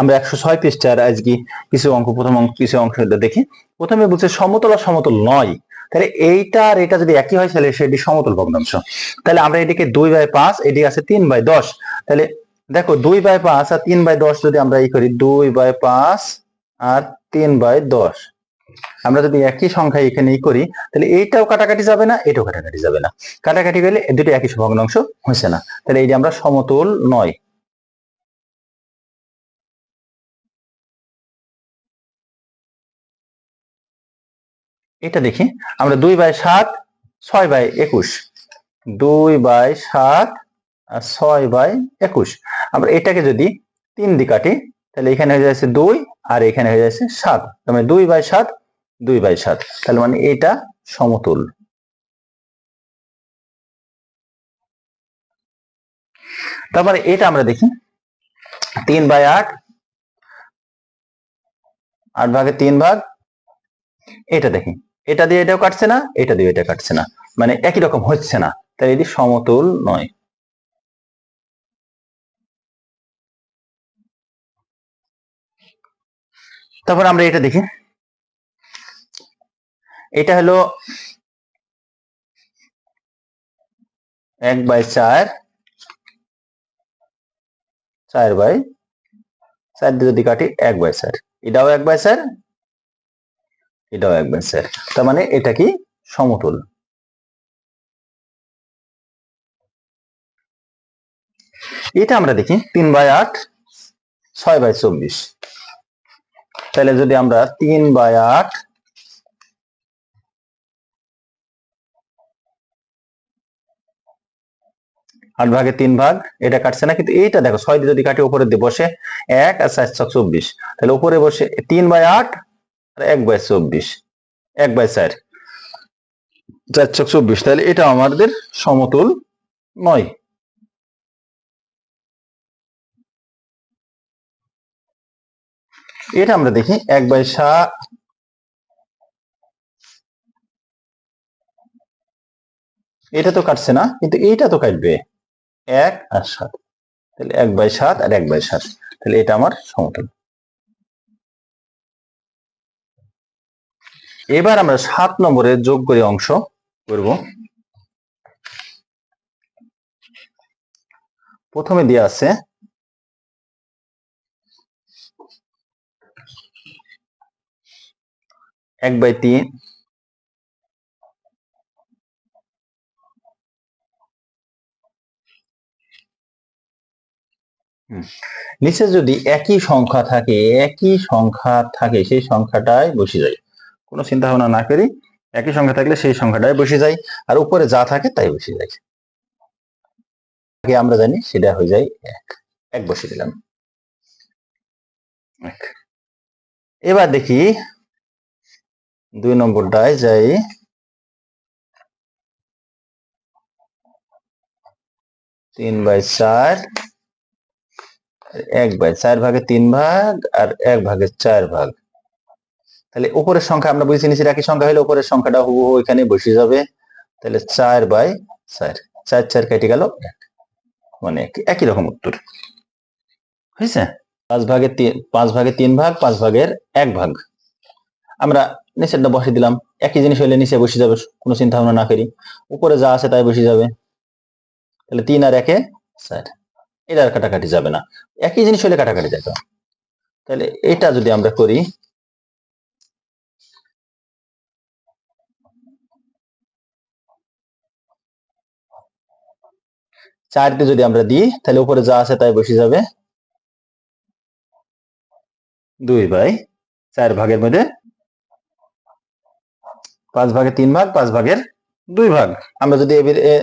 আমরা একশো ছয় পৃষ্ঠার আজকে কিছু অঙ্ক, প্রথম কিছু অংশ দেখি। প্রথমে বলছে সমতল আর সমতল নয়। তাহলে এইটা আর এটা যদি একই হয়, তাহলে সেটি সমতল ভগ্নাংশ। তাহলে আমরা এটিকে দুই বাই পাঁচ, এটি আছে তিন বাই দশ। তাহলে দেখো দুই বাই পাঁচ আর তিন বাই দশ যদি আমরা এই করি, দুই বাই পাঁচ আর তিন বাই দশ। আমরা যদি একই সংখ্যা এখানে ই করি, তাহলে এইটাও কাটাকাটি যাবে না, এটাও কাটাকাটি যাবে না। কাটাকাটি গেলে দুটো একই ভগ্নাংশ হয়েছে না। তাহলে এই যে আমরা সমতল নয়। এটা দেখি, আমরা দুই বাই সাত, ছয় বাই একুশ। দুই বাই সাত আর ছয় বাই একুশ। আমরা এটাকে যদি তিন দিয়ে কাটি, তাহলে এখানে হয়ে যাচ্ছে দুই আর এখানে হয়ে যাচ্ছে সাত। তার মানে দুই বাই সাত, দুই বাই সাত। তাহলে মানে এটা সমতুল। তারপরে এটা আমরা দেখি, তিন বাই আট আট ভাগে তিন ভাগ, এটা দেখি। এটা দিয়ে এটাও কাটছে না, এটা দিয়ে এটা কাটছে না। মানে একই রকম হচ্ছে না। তাই এটি সমতুল নয়। তারপর আমরা এটা দেখি। এটা হলো এক বাই চার চার বাই চার দিয়ে যদি কাটি এক বাই চার। এটাও এক বাই চার এটাও এক চার তার মানে এটা কি সমতুল? এটা আমরা দেখি তিন বাই আট, ছয় বাই চব্বিশ। তাহলে যদি আমরা তিন বাই আট আট ভাগে তিন ভাগ, এটা কাটছে না? কিন্তু এইটা দেখো, ছয় যদি কাটি উপরে দিয়ে বসে এক আর ছক চব্বিশ। তাহলে উপরে বসে তিন বাই আট এক বাই চব্বিশ, এক বাই চার। চার ছক চব্বিশ, তাহলে এটা আমাদের সমতুল নয়। এটা আমরা দেখি এক বাই সাত। এটা তো কাটছে না, কিন্তু এইটা তো কাটবে এক আর সাত। তাহলে এক বাই সাত আর এক বাই সাত, তাহলে এটা আমার সমতল। এবার আমরা সাত নম্বরে যোগ করে অংশ করব। প্রথমে দেওয়া আছে, এক বাই তিন নিচে যদি একই সংখ্যা থাকে, একই সংখ্যা থাকে, সেই সংখ্যাটাই বসে যায় কোনো চিন্তা ভাবনা না করি, একই সংখ্যা থাকলে সেই সংখ্যাটাই বসে যায়, আর উপরে যা থাকে তাই বসে যায়। আমরা জানি সেটা হয়ে যায় এক। এক বসে দিলাম। এবার দেখি দুই নম্বরটায় যাই। তিন বাই চার, এক বাই চার ভাগে তিন ভাগ, আর এক ভাগে চার ভাগ। তাহলে উপরের সংখ্যা আমরা বুঝে নিচ্ছি একই সংখ্যা হলে উপরের সংখ্যাটা হুবহু এখানে বসে যাবে। তাহলে চার বাই চার চার চার কেটে গেল এক। মানে একই রকম উত্তর। হয়েছে? পাঁচ ভাগের তিন, পাঁচ ভাগের তিন ভাগ, পাঁচ ভাগের এক ভাগ। আমরা নিচেরটা বসে দিলাম। একই জিনিস হলে নিচে বসে যাবে, কোনো চিন্তা ভাবনা না করি। উপরে যা আছে তাই বসে যাবে। তাহলে তিন আর একে চার। এটা আর কাটাকাটি যাবে না। একই জিনিস হলে কাটাকাটি যেত তাহলে এটা যদি আমরা করি চারটি যদি আমরা দিই, তাহলে উপরে যা আছে তাই বসে যাবে। দুই বাই চার ভাগের মধ্যে পাঁচ ভাগে তিন ভাগ, পাঁচ ভাগের দুই ভাগ। আমরা যদি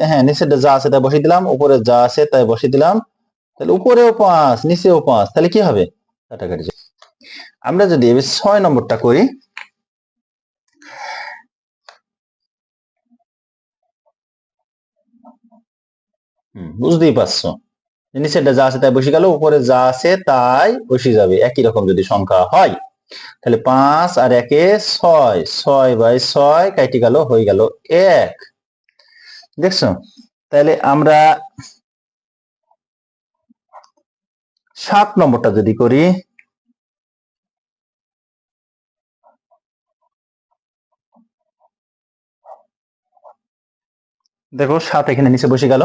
হ্যাঁ নিচের যা আছে তাই বসিয়ে দিলাম, উপরে যা আছে তাই বসিয়ে দিলাম, তাহলে উপরেও পাঁচ, নিচেও পাঁচ, তাহলে কি হবে? কাটাকাটি। আমরা যদি ছয় নম্বরটা করি বুঝতেই পারছ। নিচেরটা যা আছে তাই বসে গেল, উপরে যা আছে তাই বসে যাবে। একই রকম যদি সংখ্যা হয়, তাহলে পাঁচ আর একে ছয় ছয় বাই ছয় কাইটি গেল, হয়ে গেল এক। দেখছ? তাহলে আমরা সাত নম্বরটা যদি করি, দেখো, সাত এখানে নিচে বসে গেল।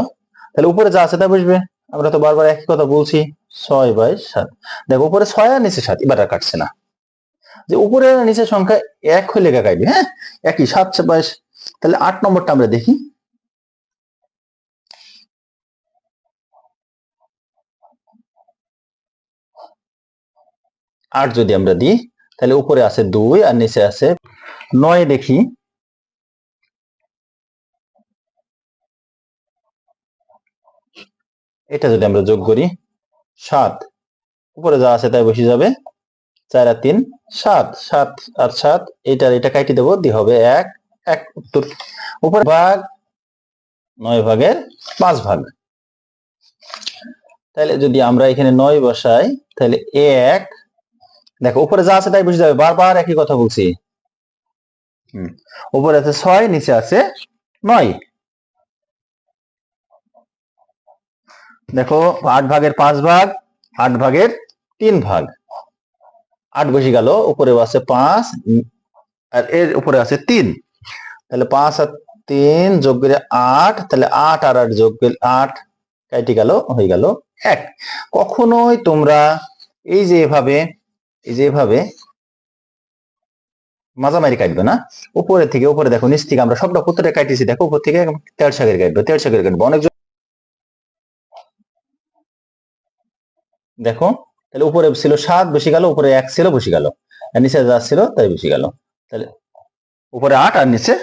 তাহলে উপরে যা আছে তা বসবে আমরা তো বারবার একই কথা বলছি, ছয় বাই সাত। দেখো, উপরে ছয় আর নিচে সাত এবার কাটছে না। যে উপরে আর নিচে সংখ্যা এক লেখা কাটবে হ্যাঁ? একই, সাত বাই তাহলে আট নম্বরটা আমরা দেখি। আট যদি আমরা দিই, তাহলে উপরে আছে দুই আর নিচে আছে নয় দেখি। এটা যদি আমরা যোগ করি, সাত। উপরে যা আছে তাই বসে যাবে। চার আর তিন, সাত। সাত আর সাত এটার এটা কাটি দেবো, দিয়ে হবে এক। এক উত্তর। উপরে ভাগ, নয় ভাগের পাঁচ ভাগ। তাহলে যদি আমরা এখানে নয় বসাই তাহলে এক। দেখো, উপরে যা আছে তাই বসে যাবে। বারবার একই কথা বলছি। উপরে আছে ছয়, নিচে আছে নয়। দেখো, আট ভাগের পাঁচ ভাগ, আট ভাগের তিন ভাগ। আট বসে গেল উপরে আছে পাঁচ, আর এর উপরে আছে তিন। তাহলে পাঁচ আর তিন যোগ করে আট, তাহলে আট আর আট যোগ করে আট কাটি গেল, হয়ে গেল এক। কখনোই তোমরা এই যে এভাবে, এই যে এভাবে মাঝামারি কাটবে না। উপরে থেকে, উপরে দেখো, নিচ থেকে আমরা সবটা কতটা কাটিয়েছি, দেখো, উপর থেকে তেড় শাকের কাটবে তেড় শাকের কাটবে। অনেক দেখো, তাহলে উপরে ছিল সাত বসে গেল, উপরে এক ছিল বসে গেল। আর নিচে যা ছিল, তাই বসে গেল। তাহলে উপরে আট আর নিচে